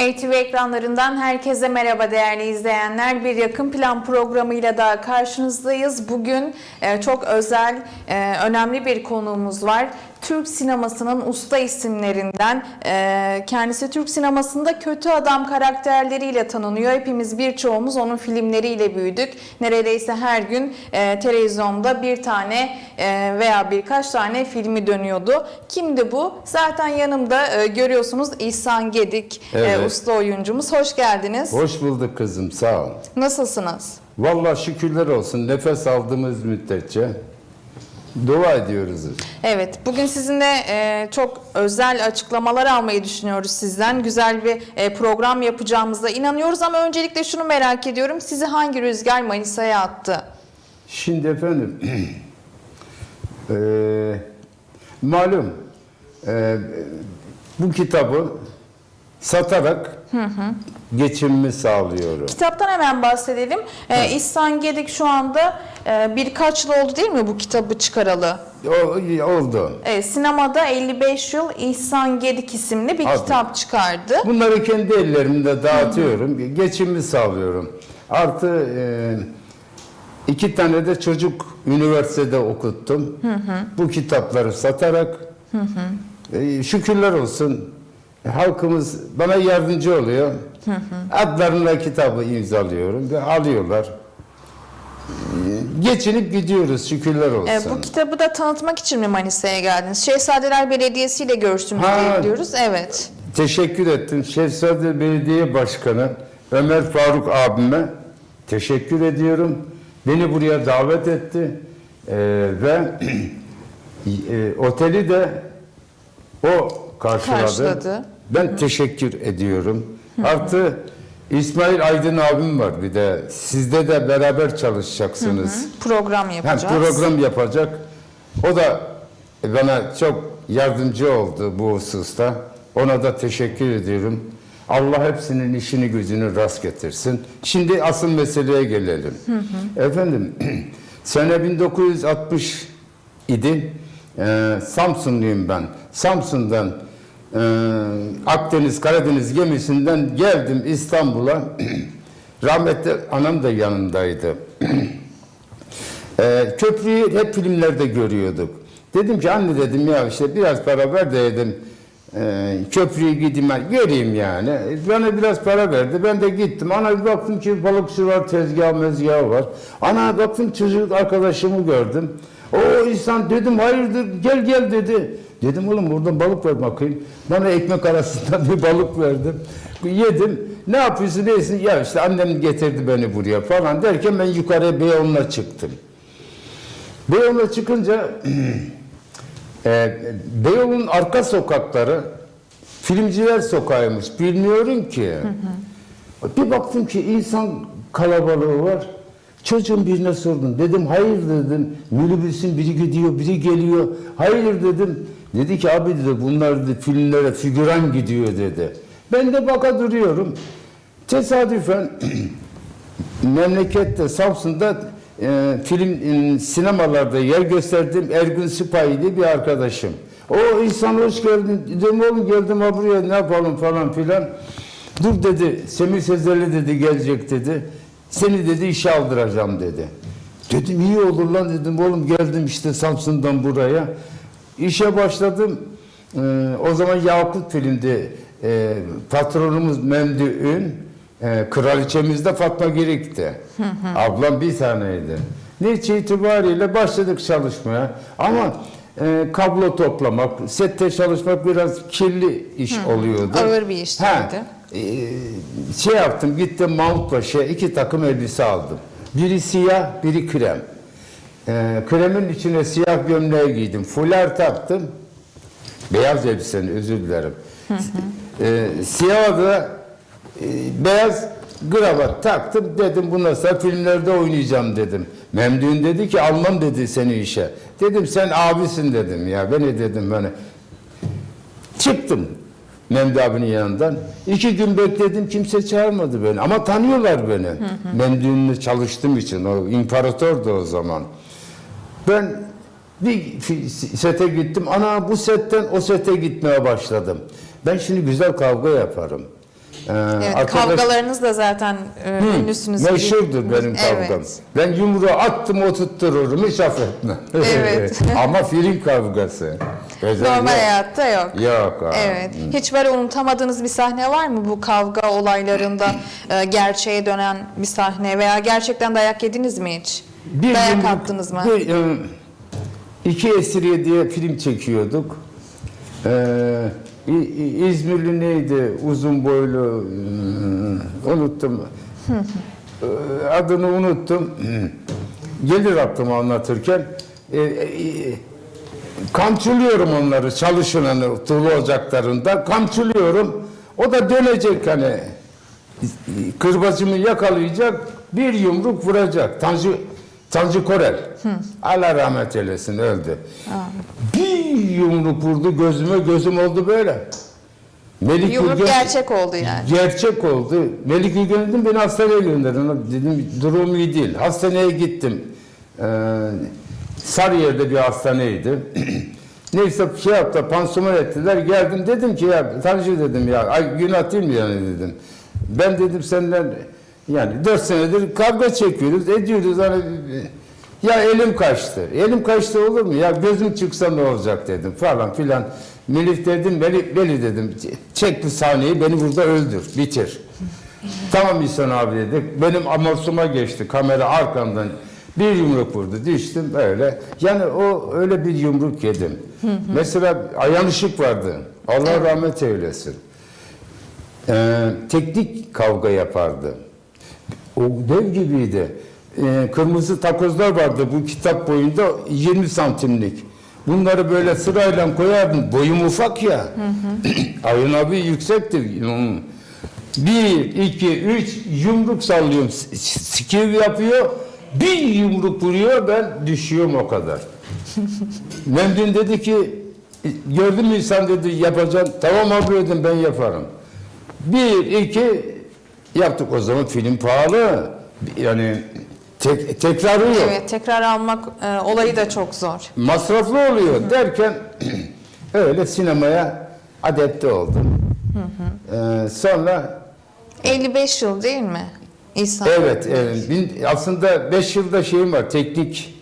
ATV ekranlarından herkese merhaba değerli izleyenler. Bir yakın plan programıyla daha karşınızdayız. Bugün e, çok özel, e, önemli bir konuğumuz var. Türk sinemasının usta isimlerinden e, kendisi Türk sinemasında kötü adam karakterleriyle tanınıyor. Hepimiz birçoğumuz onun filmleriyle büyüdük. Neredeyse her gün e, televizyonda bir tane e, veya birkaç tane filmi dönüyordu. Kimdi bu? Zaten yanımda e, görüyorsunuz İhsan Gedik e, Evet. usta oyuncumuz. Hoş geldiniz. Hoş bulduk kızım sağ ol. Nasılsınız? Vallahi şükürler olsun nefes aldığımız müddetçe dua ediyoruz. Evet, bugün sizinle e, çok özel açıklamalar almayı düşünüyoruz sizden. Güzel bir e, program yapacağımıza inanıyoruz ama öncelikle şunu merak ediyorum. Sizi hangi rüzgar Manisa'ya attı? Şimdi efendim eee, malum eee, bu kitabı satarak geçimimi sağlıyorum. Kitaptan hemen bahsedelim. E, İhsan Gedik şu anda e, birkaç yıl oldu değil mi bu kitabı çıkaralı? O, oldu. E, sinemada 55 yıl İhsan Gedik isimli bir Adı. kitap çıkardı. Bunları kendi ellerimde dağıtıyorum. Geçimimi sağlıyorum. Artı eee, iki tane de çocuk üniversitede okuttum. Bu kitapları satarak e, şükürler olsun halkımız bana yardımcı oluyor. Adlarına kitabı imzalıyorum ve alıyorlar. E, Geçinip gidiyoruz şükürler olsun. E, bu kitabı da tanıtmak için mi Manisa'ya geldiniz? Şehzadeler Belediyesi ile görüştünüz Ha. diye biliyoruz. Evet. Teşekkür ettim. Şehzade Belediye Başkanı Ömer Faruk abime teşekkür ediyorum. Beni buraya davet etti Ee, ve e, oteli de o karşıladı. Karşıladı. Ben teşekkür ediyorum. Artı İsmail Aydın abim var bir de. Sizde de beraber çalışacaksınız. Program Hem yapacağız. program yapacak. O da bana çok yardımcı oldu bu hususta. Ona da teşekkür ediyorum. Allah hepsinin işini gücünü rast getirsin. Şimdi asıl meseleye gelelim. Efendim, sene 1960 idi. Ee, Samsunluyum ben. Samsun'dan Akdeniz, Karadeniz gemisinden geldim İstanbul'a. Rahmetli anam da yanındaydı. Ee, köprüyü hep filmlerde görüyorduk. Dedim ki anne dedim ya işte biraz para ver de dedim e, köprüyü gideyim göreyim yani. Bana biraz para verdi. Ben de gittim. Ana bir baktım ki balıkçı var, tezgah mezgahı var. Ana baktım çocuk arkadaşımı gördüm. O insan dedim hayırdır gel gel dedi. Dedim oğlum buradan balık ver bakayım. Bana ekmek arasından bir balık verdim. Yedim. Ne yapıyorsun neysin? Ya işte annem getirdi beni buraya falan derken ben yukarı Beyoğlu'na çıktım. Beyoğlu'na çıkınca e, Beyoğlu'nun arka sokakları filmciler sokağıymış. Bilmiyorum ki. Bir baktım ki insan kalabalığı var. Çocuğun birine sordum. Dedim hayır dedim. Minibüsün biri gidiyor, biri geliyor. Hayır dedim. Dedi ki abi dedi bunlar dedi, filmlere figüran gidiyor dedi. Ben de baka duruyorum. Tesadüfen memlekette Samsun'da e, film e, sinemalarda yer gösterdiğim Ergün Sipahi diye bir arkadaşım. O insan hoş geldin. Dedim oğlum geldim ha buraya ne yapalım falan filan. Dur dedi Semih Sezerli dedi gelecek dedi. Seni dedi işe aldıracağım dedi. Dedim iyi olur lan dedim oğlum geldim işte Samsun'dan buraya. İşe başladım. Ee, o zaman Yakut filmdi. Ee, patronumuz Memdi Ün. Ee, kraliçemiz de Fatma Girik'ti. Ablam bir taneydi. Netice itibariyle başladık çalışmaya. Ama e, kablo toplamak, sette çalışmak biraz kirli iş oluyordu. Ağır bir işti. E, şey yaptım, gittim Mahmut Paşa'ya iki takım elbise aldım. Biri siyah, biri krem. E, kremin içine siyah gömleği giydim. Fular taktım. Beyaz elbisenin özür dilerim. E, siyah da e, beyaz kravat taktım. Dedim bundan sonra filmlerde oynayacağım dedim. Memdun dedi ki almam dedi seni işe. Dedim sen abisin dedim ya. Beni dedim böyle. Çıktım Memdu abinin yanından. İki gün bekledim kimse çağırmadı beni. Ama tanıyorlar beni. Memdu'nunla çalıştığım için. O imparatordu o zaman. Ben bir sete gittim. Ana bu setten o sete gitmeye başladım. Ben şimdi güzel kavga yaparım. Ee, Evet, arkadaş- kavgalarınız da zaten e, ünlüsünüz. Meşhurdur benim Evet. kavgam. Ben yumruğu attım oturttururum hiç affetme. Evet. Ama film kavgası. Özel Normal hayatta yok. Yok. ha. Evet. Hiç böyle unutamadığınız bir sahne var mı bu kavga olaylarında e, gerçeğe dönen bir sahne veya gerçekten dayak yediniz mi hiç? Bir dayak yumruk- attınız mı? Bir, e, iki Esiriye diye film çekiyorduk. Ee, İ- İzmirli neydi? Uzun boylu. hmm, unuttum. Ee, Adını unuttum. Gelir aklıma anlatırken. E, kamçılıyorum onları çalışanını tuğla ocaklarında. Kamçılıyorum. O da dönecek hani kırbacımı yakalayacak bir yumruk vuracak. Tanju Tanju Korel. Allah rahmet eylesin öldü. Bir yumruk vurdu gözüme gözüm oldu böyle. Melik Yumruk Ülgen- gerçek oldu yani. Gerçek oldu. Melik Ülgen dedim beni hastaneye gönderin. Dedim durum iyi değil. Hastaneye gittim. Ee, Sarıyer'de bir hastaneydi. Neyse şey yaptı, pansuman ettiler. Geldim dedim ki ya Tanju dedim ya ay günah değil mi yani dedim. Ben dedim senden yani dört senedir kavga çekiyoruz, ediyoruz hani ya elim kaçtı. Elim kaçtı olur mu? Ya gözüm çıksa ne olacak dedim falan filan. Melih dedim, Melih, Melih dedim. Çek bu sahneyi beni burada öldür, bitir. tamam İhsan abi dedik. Benim amorsuma geçti. Kamera arkamdan bir yumruk vurdu. Düştüm öyle. Yani o öyle bir yumruk yedim. Mesela Ayhan Işık vardı. Allah rahmet eylesin. Ee, teknik kavga yapardı. O dev gibiydi. Ee, kırmızı takozlar vardı bu kitap boyunda 20 santimlik. Bunları böyle sırayla koyardım. Boyum ufak ya. Ayın abi yüksektir. Hmm. Bir, iki, üç yumruk sallıyorum. S- Skill yapıyor. Bir yumruk vuruyor ben düşüyorum o kadar. Memdun dedi ki gördün mü insan dedi yapacaksın. Tamam abi dedim ben yaparım. Bir, iki yaptık o zaman film pahalı. Yani tek, tekrarı yok. Evet, tekrar almak e, olayı da çok zor. Masraflı oluyor derken öyle sinemaya adapte oldum. Ee, sonra 55 yıl değil mi? İhsan. evet, evet bin- aslında 5 yılda şeyim var teknik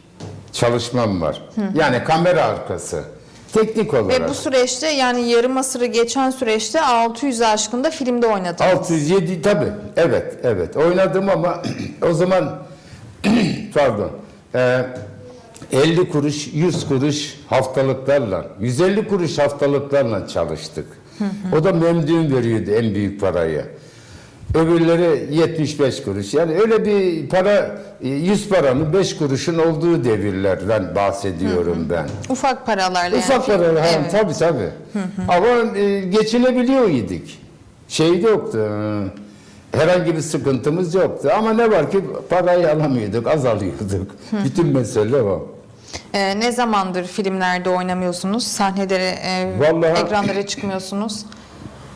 çalışmam var. Yani kamera arkası. Teknik olarak. Ve bu süreçte yani yarım asırı geçen süreçte 600 aşkında filmde oynadınız. 607 tabi. Evet, evet. Oynadım ama o zaman pardon. e, 50 kuruş, 100 kuruş haftalıklarla, 150 kuruş haftalıklarla çalıştık. O da memnun veriyordu en büyük parayı. Öbürleri 75 kuruş. Yani öyle bir para, e, 100 paranın 5 kuruşun olduğu devirlerden bahsediyorum ben. Ufak paralarla yani. Ufak paralar, ha, Evet. tabii tabii. Ama e, geçinebiliyor idik. Şey yoktu. e, Herhangi bir sıkıntımız yoktu. Ama ne var ki parayı alamıyorduk, az alıyorduk. Bütün mesele o. E, ne zamandır filmlerde oynamıyorsunuz? Sahnelere, e, Vallahi- ekranlara çıkmıyorsunuz?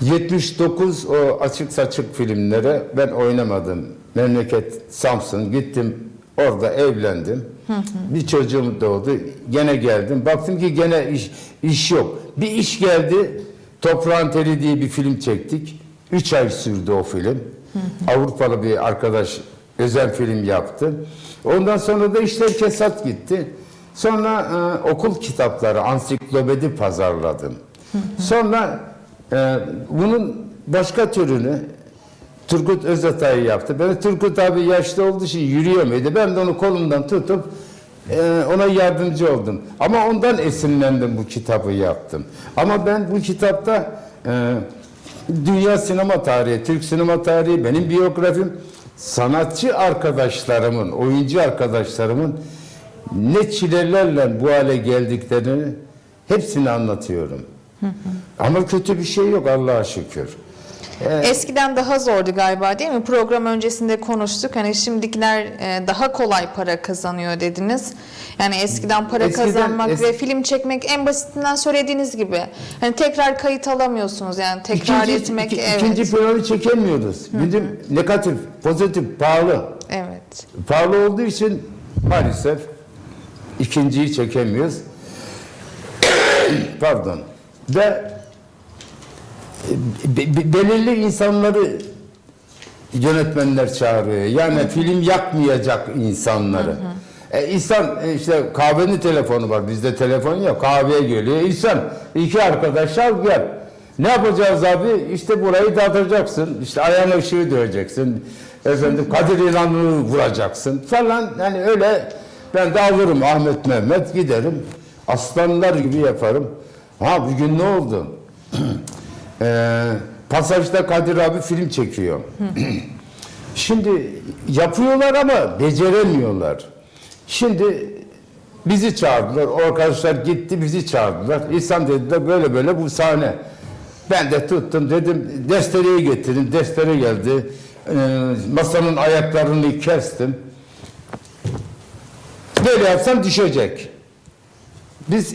79 o açık saçık filmlere ben oynamadım. Memleket Samsun gittim orada evlendim. Bir çocuğum doğdu. Gene geldim. Baktım ki gene iş, iş yok. Bir iş geldi. Toprağın Teli diye bir film çektik. 3 ay sürdü o film. Avrupalı bir arkadaş özel film yaptı. Ondan sonra da işler kesat gitti. Sonra e, okul kitapları, ansiklopedi pazarladım. Sonra ee, bunun başka türünü Turgut Özatay yaptı. Ben Turgut abi yaşlı olduğu için yürüyemedi. Ben de onu kolundan tutup e, ona yardımcı oldum. Ama ondan esinlendim bu kitabı yaptım. Ama ben bu kitapta e, dünya sinema tarihi, Türk sinema tarihi, benim biyografim, sanatçı arkadaşlarımın, oyuncu arkadaşlarımın ne çilelerle bu hale geldiklerini hepsini anlatıyorum. Ama kötü bir şey yok Allah'a şükür. Eskiden daha zordu galiba değil mi? Program öncesinde konuştuk. Hani şimdikiler e, daha kolay para kazanıyor dediniz. Yani eskiden para Eskiden- kazanmak es- ve film çekmek en basitinden söylediğiniz gibi. Hani tekrar kayıt alamıyorsunuz yani tekrar İkinci, etmek iki- evet. ikinci planı çekemiyoruz. Bizim negatif, pozitif, pahalı. Evet. Pahalı olduğu için maalesef ikinciyi çekemiyoruz. Pardon. Ve be- be- belirli insanları yönetmenler çağırıyor. Yani film yakmayacak insanları. E, insan e, işte kahvenin telefonu var. Bizde telefon yok. Kahveye geliyor. İnsan iki arkadaş al gel. Ne yapacağız abi? İşte burayı dağıtacaksın. İşte ayağına ışığı döveceksin. Efendim Kadir İnanır'ı vuracaksın falan. Yani öyle ben de alırım Ahmet Mehmet giderim. Aslanlar gibi yaparım. Ha bugün ne oldu? Ee, Pasajda Kadir abi film çekiyor. Şimdi yapıyorlar ama beceremiyorlar. Şimdi bizi çağırdılar. O arkadaşlar gitti bizi çağırdılar. İhsan dediler böyle böyle bu sahne. Ben de tuttum dedim destereyi getirin. Destere geldi. Ee, masanın ayaklarını kestim. Böyle yapsam düşecek. Biz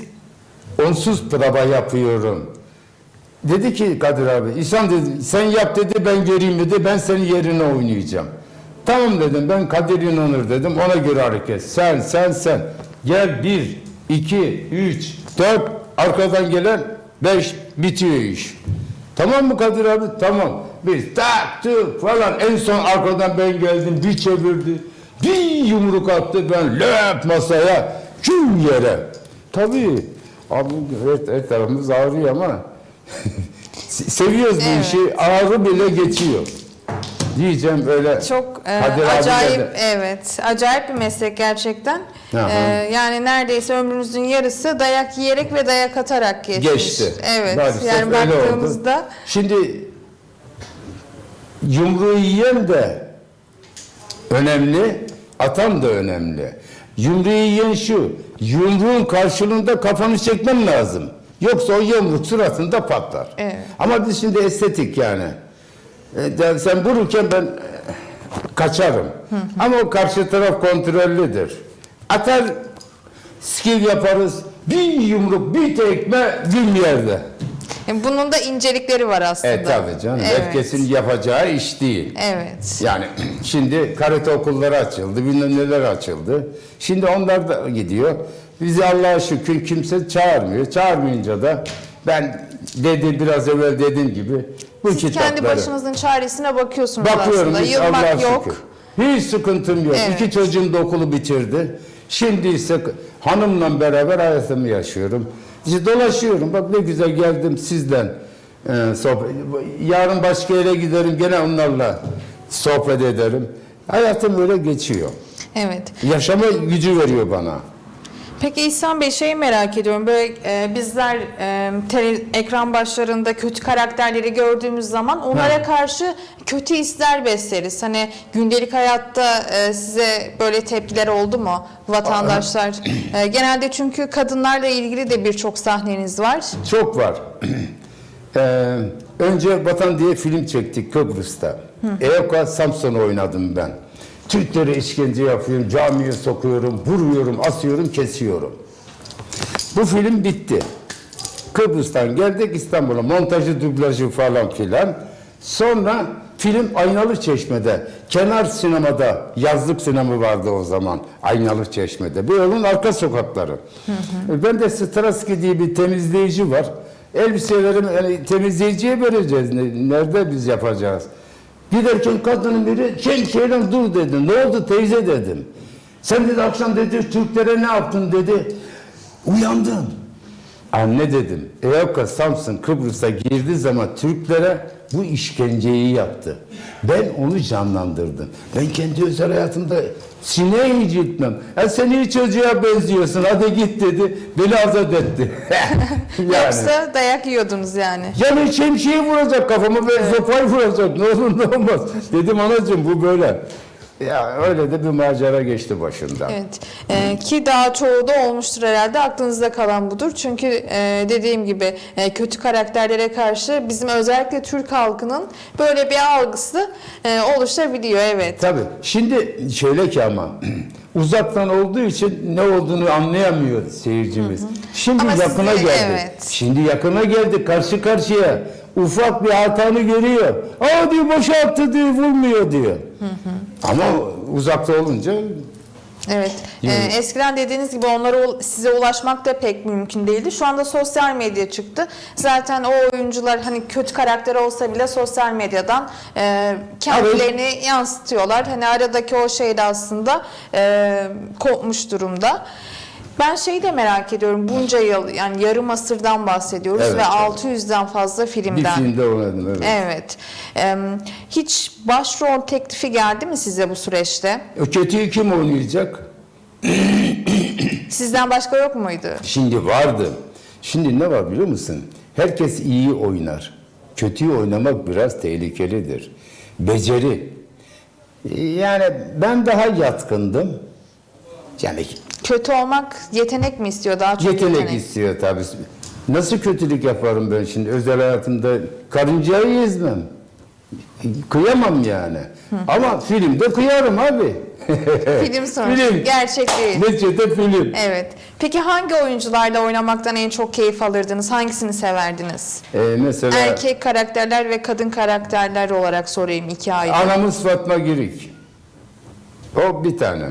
onsuz prova yapıyorum. Dedi ki Kadir abi, İhsan dedi sen yap dedi ben göreyim dedi ben senin yerine oynayacağım. Tamam dedim ben Kadir İnanır dedim ona göre hareket. Sen sen sen gel bir, iki, üç, dört arkadan gelen beş bitiyor iş. Tamam mı Kadir abi? Tamam. Biz tak tık falan en son arkadan ben geldim bir çevirdi. Bir yumruk attı ben löp masaya küm yere. Tabii abi evet, evet tarafımız ağrıyor ama se- seviyoruz bu Evet. işi ağrı bile geçiyor. Diyeceğim böyle. Çok e, acayip de- evet acayip bir meslek gerçekten. Aha. E, yani neredeyse ömrünüzün yarısı dayak yiyerek ve dayak atarak geçmiş. geçti. Evet. Maalesef yani öyle oldu. baktığımızda Şimdi yumruğu yiyen de önemli, atan da önemli. Yumruğu yiyen şu, yumruğun karşılığında kafanı çekmen lazım. Yoksa o yumruk suratında patlar. Evet. Ama biz şimdi estetik yani. E, sen vururken ben e, kaçarım. Ama o karşı taraf kontrollüdür. Atar, skill yaparız. Bir yumruk, bir tekme, gün yerde. Bunun da incelikleri var aslında. E tabi canım. Evet. Herkesin yapacağı iş değil. Evet. Yani şimdi karate okulları açıldı, bilmem neler açıldı. Şimdi onlar da gidiyor. Bizi Allah'a şükür kimse çağırmıyor. Çağırmayınca da ben dedi biraz evvel dediğim gibi bu Siz kitapları kendi başınızın çaresine bakıyorsunuz bakıyorum aslında. hiç Yılmak Allah'a yok. şükür. Hiç sıkıntım yok. Evet. İki çocuğum da okulu bitirdi. Şimdi ise hanımla beraber hayatımı yaşıyorum. İşte dolaşıyorum. Bak ne güzel geldim sizden. Ee, sohbet. Yarın başka yere giderim gene onlarla sohbet ederim. Hayatım öyle geçiyor. Evet. Yaşama gücü veriyor bana. Peki İhsan Bey şeyi merak ediyorum. Böyle e, bizler e, tele- ekran başlarında kötü karakterleri gördüğümüz zaman onlara Ha. karşı kötü hisler besleriz. Hani gündelik hayatta e, size böyle tepkiler oldu mu vatandaşlar? E, genelde çünkü kadınlarla ilgili de birçok sahneniz var. Çok var. Ee, önce Vatan diye film çektik Kıbrıs'ta. EOKA Samsun'u oynadım ben. Türklere işkence yapıyorum, camiye sokuyorum, vuruyorum, asıyorum, kesiyorum. Bu film bitti. Kıbrıs'tan geldik İstanbul'a. Montajı, dublajı falan filan. Sonra film Aynalı Çeşme'de. Kenar sinemada, yazlık sinema vardı o zaman. Aynalı Çeşme'de. Bu yolun arka sokakları. Ben de Straski diye bir temizleyici var. Elbiselerimi yani temizleyiciye vereceğiz. Ne- Nerede biz yapacağız? Giderken kadının biri şemsiyeyle dur dedi. Ne oldu teyze dedim. Sen dedi akşam dedi Türklere ne yaptın dedi. Uyandım. Anne dedim. EOKA Samsun Kıbrıs'a girdiği zaman Türklere bu işkenceyi yaptı. Ben onu canlandırdım. Ben kendi özel hayatımda sineğe hiç gitmem. Ya sen iyi çocuğa benziyorsun hadi git dedi. Beni azat etti. yani. Yoksa dayak yiyordunuz yani. Yani şemsiye vuracak kafama ve sopayı vuracak. Ne olur ne olmaz. Dedim anacığım bu böyle. Ya öyle de bir macera geçti başından. Evet. Ee, ki daha çoğu da olmuştur herhalde. Aklınızda kalan budur. Çünkü e, dediğim gibi e, kötü karakterlere karşı bizim özellikle Türk halkının böyle bir algısı e, oluşabiliyor. Evet. Tabii. Şimdi şöyle ki ama uzaktan olduğu için ne olduğunu anlayamıyor seyircimiz. Şimdi Ama yakına sizi- geldik. evet. Şimdi yakına geldik karşı karşıya. Ufak bir hatanı görüyor. Aa diyor boşalttı diyor vurmuyor diyor. Ama uzakta olunca Evet. Ee, Yani- eskiden dediğiniz gibi onlara ul- size ulaşmak da pek mümkün değildi. Şu anda sosyal medya çıktı. Zaten o oyuncular hani kötü karakter olsa bile sosyal medyadan e, kendilerini yansıtıyorlar. Hani aradaki o şey de aslında e, kopmuş durumda. Ben şeyi de merak ediyorum. Bunca yıl yani yarım asırdan bahsediyoruz Evet, ve evet. 600'den fazla Bir filmden. filmde oynadım evet. Evet. Em, hiç başrol teklifi geldi mi size bu süreçte? O kötüyü kim oynayacak? Sizden başka yok muydu? Şimdi vardı. Şimdi ne var biliyor musun? Herkes iyi oynar. Kötüyü oynamak biraz tehlikelidir. Beceri. Yani ben daha yatkındım. Yani Kötü olmak yetenek mi istiyor daha çok yetenek istiyor tabii. Nasıl kötülük yaparım ben şimdi özel hayatımda? Karıncayı ezmem. Kıyamam yani. Ama filmde kıyarım abi. Film sonuçta Film. gerçek değil. Neticede film. Evet. Peki hangi oyuncularla oynamaktan en çok keyif alırdınız? Hangisini severdiniz? Ee, mesela Erkek karakterler ve kadın karakterler olarak sorayım iki ayrı. anamız Fatma Girik. O bir tane.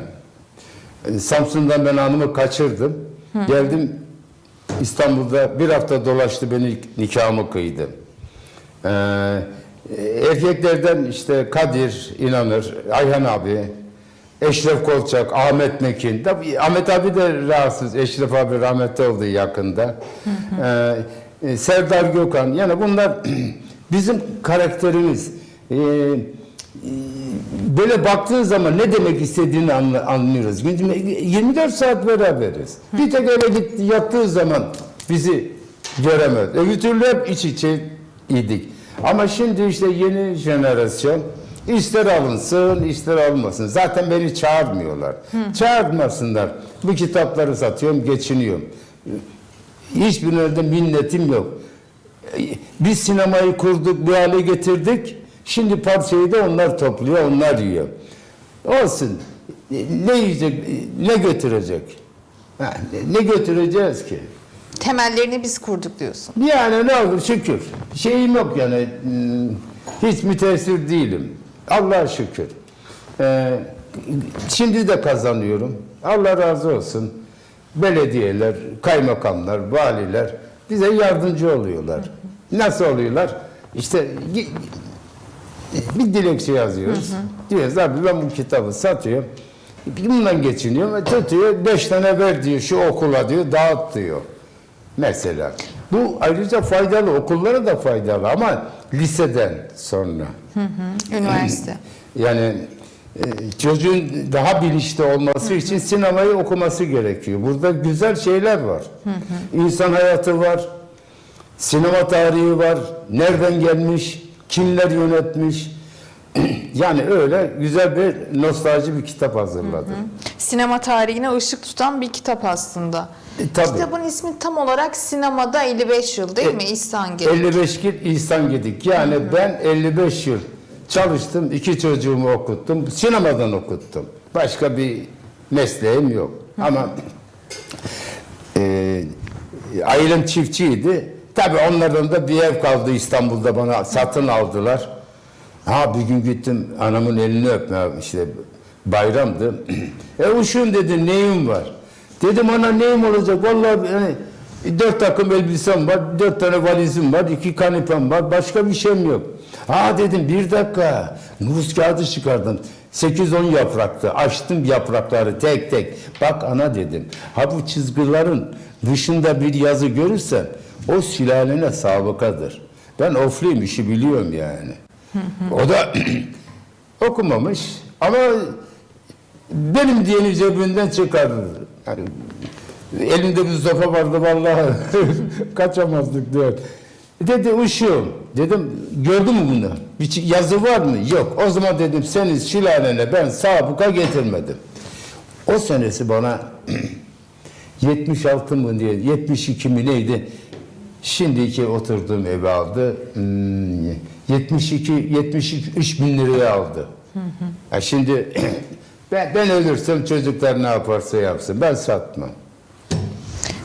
Ee, Samsun'dan ben hanımı kaçırdım. Geldim İstanbul'da bir hafta dolaştı beni nikahımı kıydı. Ee, erkeklerden işte Kadir İnanır, Ayhan abi, Eşref Kolçak, Ahmet Mekin. Tabii Ahmet abi de rahatsız. Eşref abi rahmetli oldu yakında. Ee, e, Serdar Gökhan. Yani bunlar bizim karakterimiz. Ee, böyle baktığın zaman ne demek istediğini anlıyoruz. 24 saat beraberiz. Bir tek eve git, yattığı zaman bizi göremez. Öbür türlü hep iç içe idik. Ama şimdi işte yeni jenerasyon ister alınsın ister almasın. Zaten beni çağırmıyorlar. Çağırmasınlar. Bu kitapları satıyorum, geçiniyorum. Hiçbirine de minnetim yok. Biz sinemayı kurduk, bir hale getirdik. Şimdi parçayı da onlar topluyor, onlar yiyor. Olsun. Ne yiyecek, ne götürecek? Ha, ne götüreceğiz ki? Temellerini biz kurduk diyorsun. Yani ne olur şükür. Şeyim yok yani. Hiç müteessir değilim. Allah'a şükür. Ee, şimdi de kazanıyorum. Allah razı olsun. Belediyeler, kaymakamlar, valiler bize yardımcı oluyorlar. Nasıl oluyorlar? İşte bir dilekçe yazıyoruz. Diyoruz abi ben bu kitabı satıyorum. Bundan geçiniyorum. E, Tutuyor beş tane ver diyor şu okula diyor dağıt diyor. Mesela. Bu ayrıca faydalı okullara da faydalı ama liseden sonra. Üniversite. Yani e, çocuğun daha bilinçli olması için sinemayı okuması gerekiyor. Burada güzel şeyler var. İnsan hayatı var. Sinema tarihi var. Nereden gelmiş? Kimler yönetmiş? yani öyle güzel bir nostalji bir kitap hazırladım. Sinema tarihine ışık tutan bir kitap aslında. E, tabii. Kitabın ismi tam olarak Sinemada 55 Yıl değil E, mi? İhsan Gedik. 55 yıl İhsan Gedik. Yani ben 55 yıl çalıştım. iki çocuğumu okuttum. Sinemadan okuttum. Başka bir mesleğim yok. Ama e, ailem çiftçiydi. Tabii onlardan da bir ev kaldı İstanbul'da bana satın aldılar. Ha bir gün gittim anamın elini öpmeye işte bayramdı. e uşum dedi neyim var? Dedim ana neyim olacak? Vallahi yani dört takım elbisem var, dört tane valizim var, iki kanepem var, başka bir şeyim yok. Ha dedim bir dakika, nüfus kağıdı çıkardım. 8-10 yapraktı. Açtım yaprakları tek tek. Bak ana dedim. Ha bu çizgilerin dışında bir yazı görürsen o sülalene sabıkadır. Ben ofluyum işi biliyorum yani. O da okumamış ama benim diyeni cebinden çıkardı. Yani elinde bir sopa vardı vallahi kaçamazdık diyor. Dedi uşuğum. Dedim gördün mü bunu? Bir yazı var mı? Yok. O zaman dedim senin sülalene ben sabıka getirmedim. O senesi bana 76 mı diye 72 mi neydi? Şimdiki oturduğum evi aldı. Hmm, 72 73 bin liraya aldı. Ha şimdi ben, ben ölürsem çocuklar ne yaparsa yapsın. Ben satmam.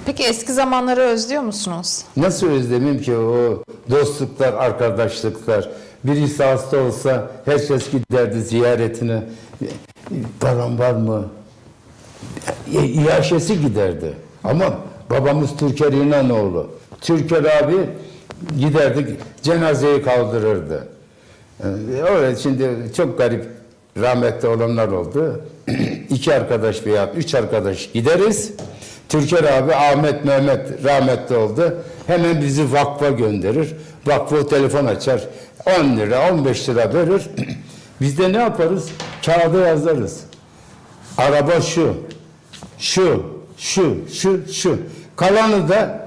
Peki eski zamanları özlüyor musunuz? Nasıl özlemim ki o dostluklar, arkadaşlıklar. Birisi hasta olsa herkes giderdi ziyaretine. Param var mı? iaşesi giderdi. Ama babamız Türker İnanoğlu. Türker abi giderdik cenazeyi kaldırırdı. Ee, Öyle şimdi çok garip rahmetli olanlar oldu. İki arkadaş veya üç arkadaş gideriz. Türker abi Ahmet Mehmet rahmetli oldu. Hemen bizi vakfa gönderir. Vakfı telefon açar. 10 lira 15 lira verir. Biz de ne yaparız? Kağıda yazarız. Araba şu, şu, şu, şu, şu. Kalanı da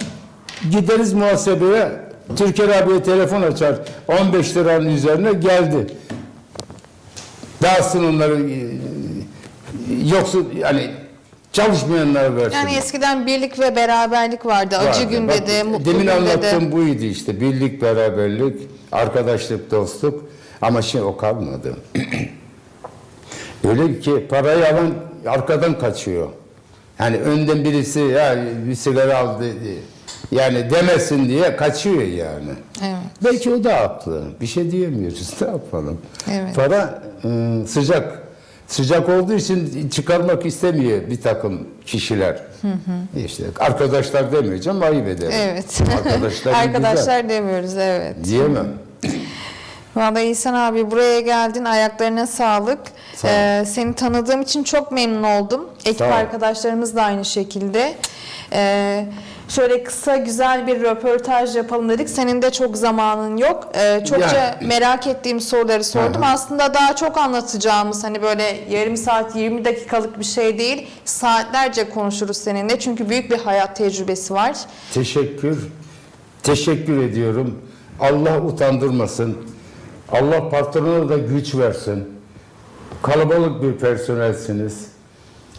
gideriz muhasebeye. Türker abiye telefon açar. 15 liranın üzerine geldi. Dağıtsın onları e, yoksul yani çalışmayanlara versin. Yani eskiden birlik ve beraberlik vardı. Acı Vardı. günde Bak, de, mutlu Demin günde de. anlattığım buydu işte. Birlik, beraberlik, arkadaşlık, dostluk. Ama şimdi o kalmadı. Öyle ki parayı alan arkadan kaçıyor. Yani önden birisi ya bir sigara aldı yani demesin diye kaçıyor yani. Evet. Belki o da haklı. Bir şey diyemiyoruz. Ne yapalım? Evet. Para ı, sıcak. Sıcak olduğu için çıkarmak istemiyor bir takım kişiler. İşte arkadaşlar demeyeceğim ayıp ederim. Evet. Arkadaşlar, Arkadaşlar demiyoruz evet. Diyemem. Vallahi İhsan abi buraya geldin ayaklarına sağlık. Sağ ol. Ee, seni tanıdığım için çok memnun oldum. Ekip arkadaşlarımız da aynı şekilde. Ee, şöyle kısa güzel bir röportaj yapalım dedik. Senin de çok zamanın yok. Ee, çokça Yani- merak ettiğim soruları sordum. Hı. Aslında daha çok anlatacağımız hani böyle yarım saat 20 dakikalık bir şey değil. Saatlerce konuşuruz seninle. Çünkü büyük bir hayat tecrübesi var. Teşekkür. Teşekkür ediyorum. Allah utandırmasın. Allah patrona da güç versin. Kalabalık bir personelsiniz.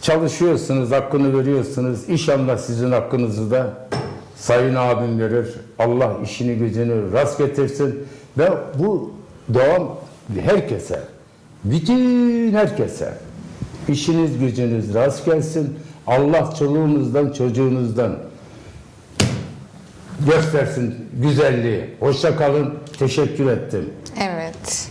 Çalışıyorsunuz, hakkını veriyorsunuz. İnşallah sizin hakkınızı da Sayın abim verir. Allah işini gücünü rast getirsin. Ve bu doğum herkese, bütün herkese işiniz gücünüz rast gelsin. Allah çoluğunuzdan, çocuğunuzdan göstersin güzelliği. Hoşça kalın. Teşekkür ettim. Evet.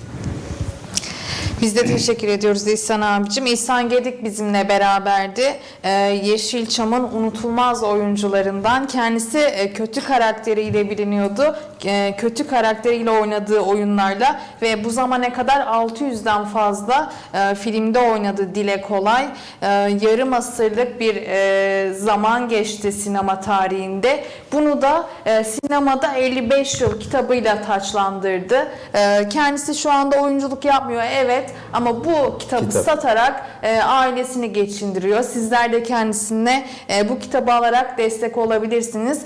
Biz de teşekkür ediyoruz İhsan abicim. İhsan Gedik bizimle beraberdi. Ee, Yeşilçam'ın unutulmaz oyuncularından. Kendisi e, kötü karakteriyle biliniyordu. E, kötü karakteriyle oynadığı oyunlarla ve bu zamana kadar 600'den fazla e, filmde oynadı Dile Kolay. E, yarım asırlık bir zaman geçti sinema tarihinde. Bunu da sinemada 55 yıl kitabıyla taçlandırdı. Kendisi şu anda oyunculuk yapmıyor evet ama bu kitabı Kitap. satarak ailesini geçindiriyor. Sizler de kendisine bu kitabı alarak destek olabilirsiniz.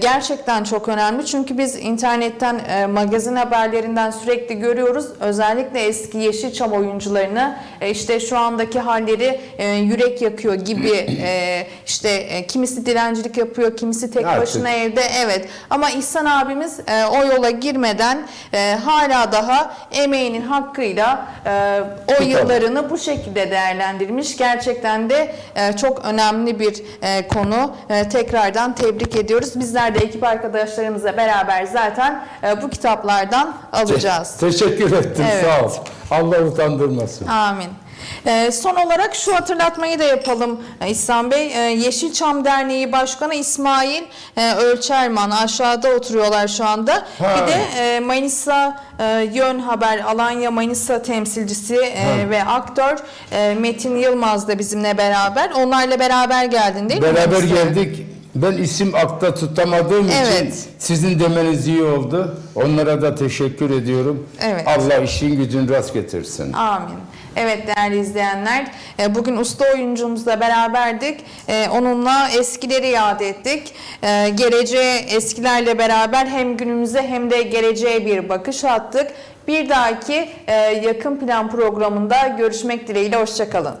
Gerçekten çok önemli çünkü biz internetten e, magazin haberlerinden sürekli görüyoruz. Özellikle eski Yeşilçam oyuncularını e, işte şu andaki halleri e, yürek yakıyor gibi e, işte e, kimisi dilencilik yapıyor, kimisi tek Artık. başına evde evet. Ama İhsan abimiz e, o yola girmeden e, hala daha emeğinin hakkıyla e, o yıllarını bu şekilde değerlendirmiş. Gerçekten de e, çok önemli bir e, konu. E, tekrardan tebrik ediyoruz. Bizler de ekip arkadaşlarımızla beraber zaten e, bu kitaplardan alacağız. Te- teşekkür ettim. Evet. Sağ ol. Allah utandırmasın. Amin. Ee, son olarak şu hatırlatmayı da yapalım e, İhsan Bey. Ee, Yeşilçam Derneği Başkanı İsmail e, Ölçerman aşağıda oturuyorlar şu anda. Ha. Bir de e, Manisa e, Yön Haber Alanya Manisa temsilcisi e, ve aktör e, Metin Yılmaz da bizimle beraber. Onlarla beraber geldin değil mi? Beraber geldik. Ben isim akta tutamadığım için Evet. sizin demeniz iyi oldu. Onlara da teşekkür ediyorum. Evet. Allah işin gücün rast getirsin. Amin. Evet değerli izleyenler, e, bugün usta oyuncumuzla beraberdik. E, Onunla eskileri yad ettik. E, Geleceğe eskilerle beraber hem günümüze hem de geleceğe bir bakış attık. Bir dahaki yakın plan programında görüşmek dileğiyle. Hoşçakalın.